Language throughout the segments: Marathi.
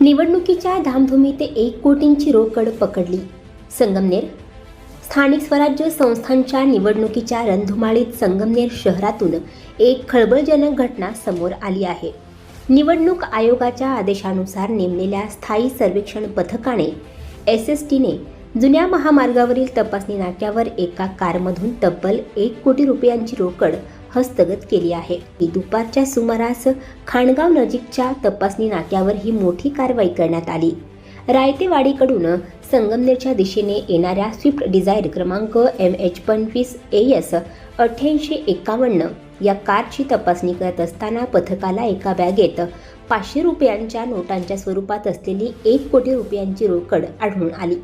निवडणुकीच्या धामधुमीत एक कोटींची रोकड पकडली. संगमनेर स्थानिक स्वराज्य संस्थांच्या निवडणुकीच्या रणधुमाळीत संगमनेर शहरातून एक खळबळजनक घटना समोर आली आहे. निवडणूक आयोगाच्या आदेशानुसार नेमलेल्या स्थायी सर्वेक्षण पथकाने एस एस टीने जुन्या महामार्गावरील तपासणी नाक्यावर एका कारमधून तब्बल एक कोटी रुपयांची रोकड हस्तगत केली आहे. दुपारच्या सुमारास खाणगाव नजीकच्या तपासणी नाक्यावर ही मोठी कारवाई करण्यात आली. रायतेवाडीकडून संगमनेरच्या दिशेने येणाऱ्या स्विफ्ट डिझायर क्रमांक एम एच पंचवीस ए एस अठ्ठ्याऐंशी एकावन्न या कारची तपासणी करत असताना पथकाला एका बॅगेत पाचशे रुपयांच्या नोटांच्या स्वरूपात असलेली एक कोटी रुपयांची रोकड आढळून आली.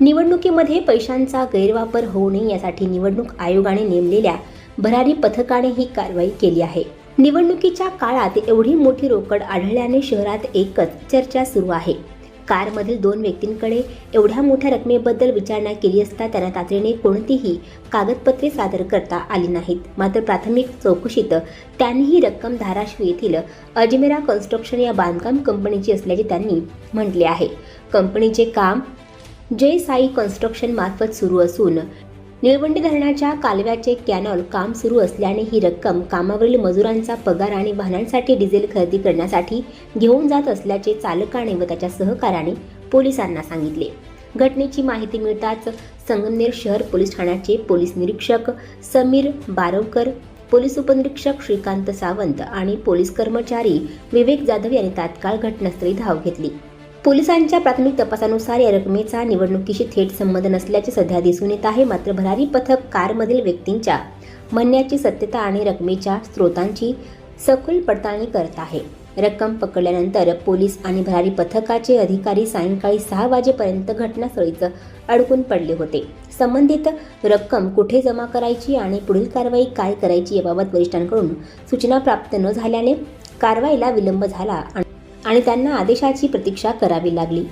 निवडणुकीमध्ये पैशांचा गैरवापर होऊ नये यासाठी निवडणूक आयोगाने नेमलेल्या भरारी पथकाने ही कारवाई केली आहे. निवडणुकीच्या काळात एवढी मोठी रोकड आढळल्याने शहरात एकच चर्चा सुरू आहे. कारमधील दोन व्यक्तींकडे एवढ्या मोठ्या रकमेबद्दल विचारणा केली असता त्यांना तातडीने कोणतीही कागदपत्रे सादर करता आली नाहीत. मात्र प्राथमिक चौकशीत त्यांनी ही रक्कम धाराशिव येथील अजमेरा कन्स्ट्रक्शन या बांधकाम कंपनीची असल्याचे त्यांनी म्हटले आहे. कंपनीचे काम जय साई कन्स्ट्रक्शन मार्फत सुरू असून निळवंडी धरणाच्या कालव्याचे कॅनॉल काम सुरू असल्याने ही रक्कम कामावरील मजुरांचा पगार आणि वाहनांसाठी डिझेल खरेदी करण्यासाठी घेऊन जात असल्याचे चालकाने व त्याच्या सहकाराने पोलिसांना सांगितले. घटनेची माहिती मिळताच संगमनेर शहर पोलीस ठाण्याचे पोलीस निरीक्षक समीर बारवकर पोलीस उपनिरीक्षक श्रीकांत सावंत आणि पोलीस कर्मचारी विवेक जाधव यांनी तात्काळ घटनास्थळी धाव घेतली. पोलिसांच्या प्राथमिक तपासानुसार या रकमेचा निवडणुकीशी थेट संबंध नसल्याचे सध्या दिसून येत आहे. मात्र भरारी पथक कारमधील व्यक्तींच्या म्हणण्याची सत्यता आणि रकमेच्या स्रोतांची सखोल पडताळणी करत आहे. रक्कम पकडल्यानंतर पोलीस आणि भरारी पथकाचे अधिकारी सायंकाळी सहा वाजेपर्यंत घटनास्थळीच अडकून पडले होते. संबंधित रक्कम कुठे जमा करायची आणि पुढील कारवाई काय करायची याबाबत वरिष्ठांकडून सूचना प्राप्त न झाल्याने कारवाईला विलंब झाला आणि त्यांना आदेशाची प्रतीक्षा करावी लागली.